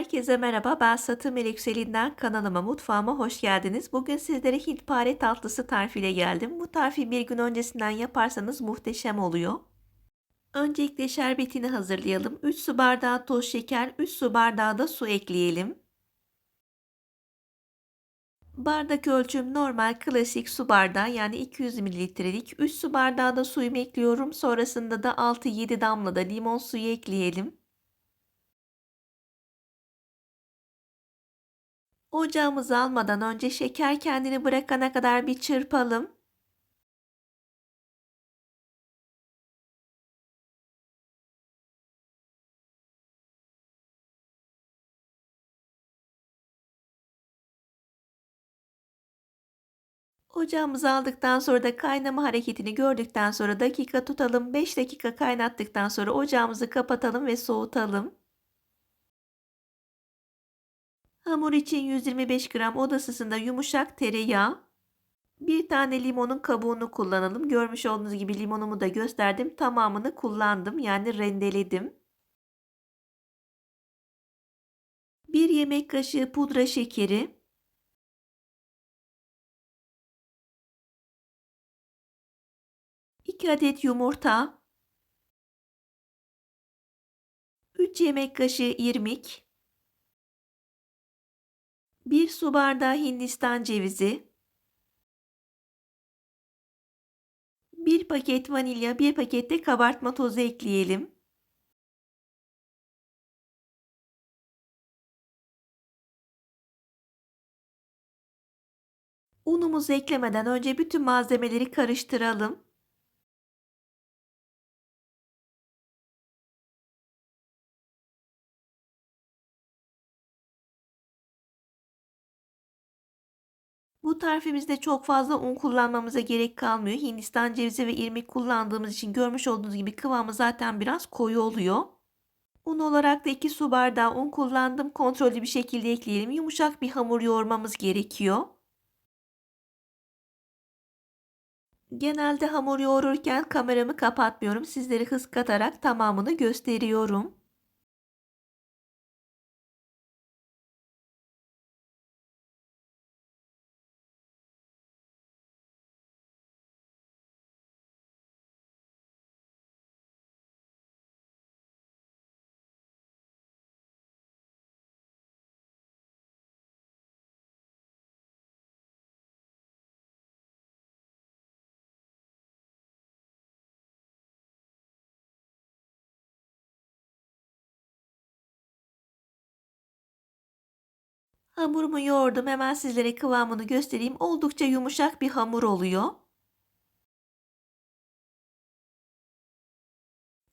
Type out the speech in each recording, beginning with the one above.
Herkese merhaba. Ben Satı Melekselinden kanalıma, mutfağıma hoş geldiniz. Bugün sizlere Hintpare tatlısı tarifiyle geldim. Bu tarifi bir gün öncesinden yaparsanız muhteşem oluyor. Öncelikle şerbetini hazırlayalım. 3 su bardağı toz şeker, 3 su bardağı da su ekleyelim. Bardak ölçüm normal klasik su bardağı yani 200 mililitrelik. 3 su bardağı da suyumu ekliyorum. Sonrasında da 6-7 damla da limon suyu ekleyelim. Ocağımızı almadan önce şeker kendini bırakana kadar bir çırpalım. Ocağımızı aldıktan sonra da kaynama hareketini gördükten sonra dakika tutalım. 5 dakika kaynattıktan sonra ocağımızı kapatalım ve soğutalım. Hamur için 125 gram oda ısısında yumuşak tereyağı. Bir tane limonun kabuğunu kullanalım. Görmüş olduğunuz gibi limonumu da gösterdim. Tamamını kullandım. Yani rendeledim. Bir yemek kaşığı pudra şekeri. İki adet yumurta. 3 yemek kaşığı irmik. 1 su bardağı hindistan cevizi, 1 paket vanilya, 1 paket de kabartma tozu ekleyelim. Unumuzu eklemeden önce bütün malzemeleri karıştıralım. Bu tarifimizde çok fazla un kullanmamıza gerek kalmıyor. Hindistan cevizi ve irmik kullandığımız için görmüş olduğunuz gibi kıvamı zaten biraz koyu oluyor. Un olarak da 2 su bardağı un kullandım. Kontrollü bir şekilde ekleyelim. Yumuşak bir hamur yoğurmamız gerekiyor. Genelde hamur yoğururken kameramı kapatmıyorum. Sizleri hız katarak tamamını gösteriyorum. Hamurumu yoğurdum. Hemen sizlere kıvamını göstereyim. Oldukça yumuşak bir hamur oluyor.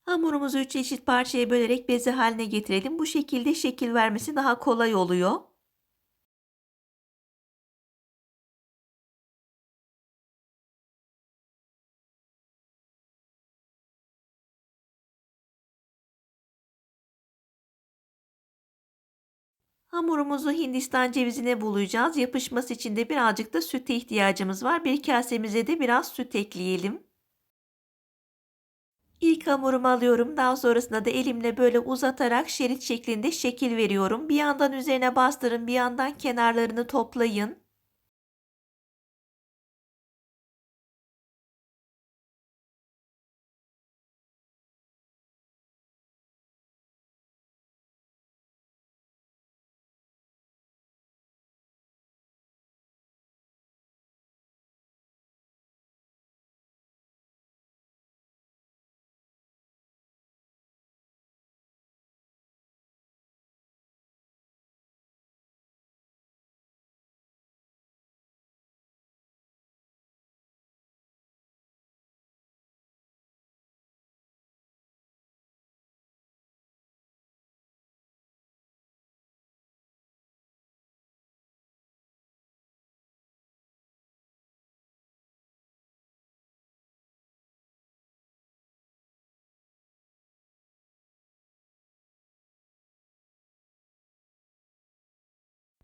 Hamurumuzu 3 eşit parçaya bölerek beze haline getirelim. Bu şekilde şekil vermesi daha kolay oluyor. Hamurumuzu Hindistan cevizine bulayacağız. Yapışması için de birazcık da süte ihtiyacımız var. Bir kasemize de biraz süt ekleyelim. İlk hamurumu alıyorum. Daha sonrasında da elimle böyle uzatarak şerit şeklinde şekil veriyorum. Bir yandan üzerine bastırın, bir yandan kenarlarını toplayın.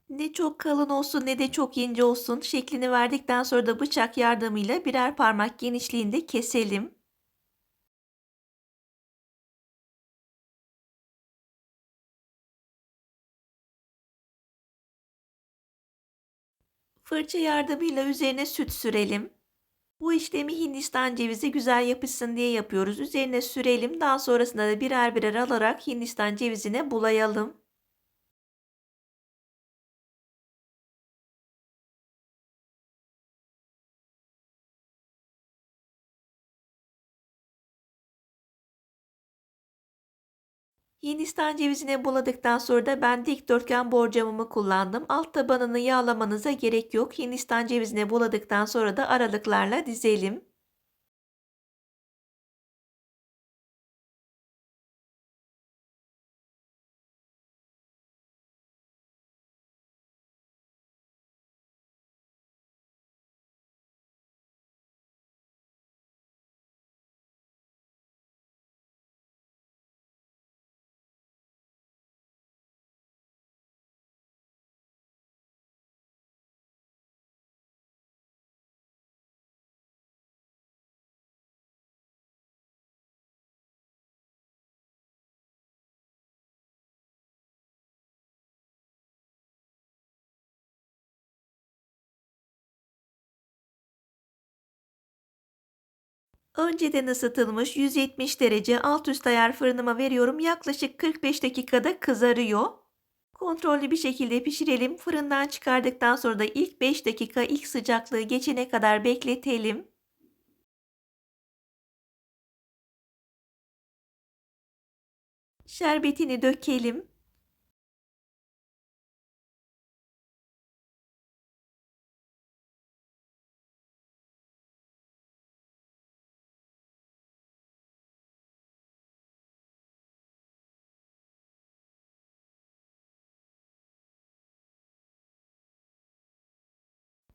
Ne çok kalın olsun ne de çok ince olsun şeklini verdikten sonra da bıçak yardımıyla birer parmak genişliğinde keselim. Fırça yardımıyla üzerine süt sürelim. Bu işlemi Hindistan cevizi güzel yapışsın diye yapıyoruz. Üzerine sürelim. Daha sonrasında da birer birer alarak Hindistan cevizine bulayalım. Hindistan cevizine buladıktan sonra da ben dikdörtgen borcamımı kullandım. Alt tabanını yağlamanıza gerek yok. Hindistan cevizine buladıktan sonra da aralıklarla dizelim. Önceden ısıtılmış 170 derece alt üst ayar fırınıma veriyorum. Yaklaşık 45 dakikada kızarıyor. Kontrollü bir şekilde pişirelim. Fırından çıkardıktan sonra da ilk 5 dakika ilk sıcaklığı geçene kadar bekletelim. Şerbetini dökelim.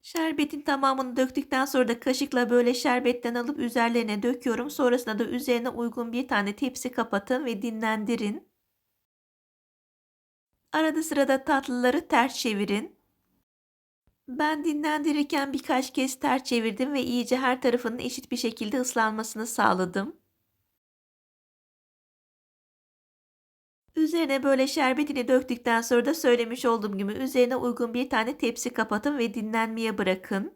Şerbetin tamamını döktükten sonra da kaşıkla böyle şerbetten alıp üzerlerine döküyorum. Sonrasında da üzerine uygun bir tane tepsi kapatın ve dinlendirin. Arada sırada tatlıları ters çevirin. Ben dinlendirirken birkaç kez ters çevirdim ve iyice her tarafının eşit bir şekilde ıslanmasını sağladım. Üzerine böyle şerbetini döktükten sonra da söylemiş olduğum gibi üzerine uygun bir tane tepsi kapatın ve dinlenmeye bırakın.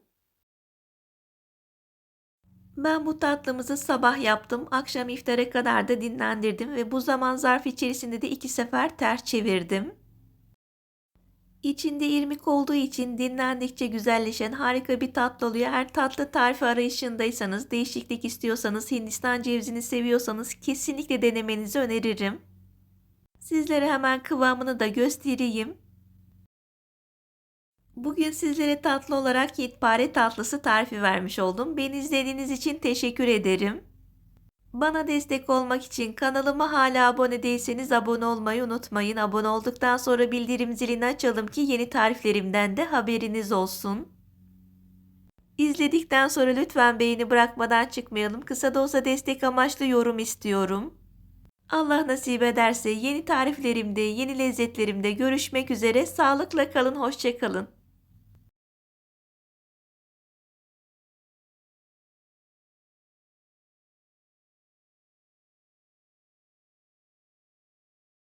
Ben bu tatlımızı sabah yaptım. Akşam iftara kadar da dinlendirdim ve bu zaman zarf içerisinde de iki sefer ters çevirdim. İçinde irmik olduğu için dinlendikçe güzelleşen harika bir tatlı oluyor. Eğer tatlı tarifi arayışındaysanız, değişiklik istiyorsanız, Hindistan cevizini seviyorsanız kesinlikle denemenizi öneririm. Sizlere hemen kıvamını da göstereyim. Bugün sizlere tatlı olarak yetpare tatlısı tarifi vermiş oldum. Beni izlediğiniz için teşekkür ederim. Bana destek olmak için kanalıma hala abone değilseniz abone olmayı unutmayın. Abone olduktan sonra bildirim zilini açalım ki yeni tariflerimden de haberiniz olsun. İzledikten sonra lütfen beğeni bırakmadan çıkmayalım. Kısa da olsa destek amaçlı yorum istiyorum. Allah nasip ederse yeni tariflerimde, yeni lezzetlerimde görüşmek üzere. Sağlıkla kalın, hoşçakalın.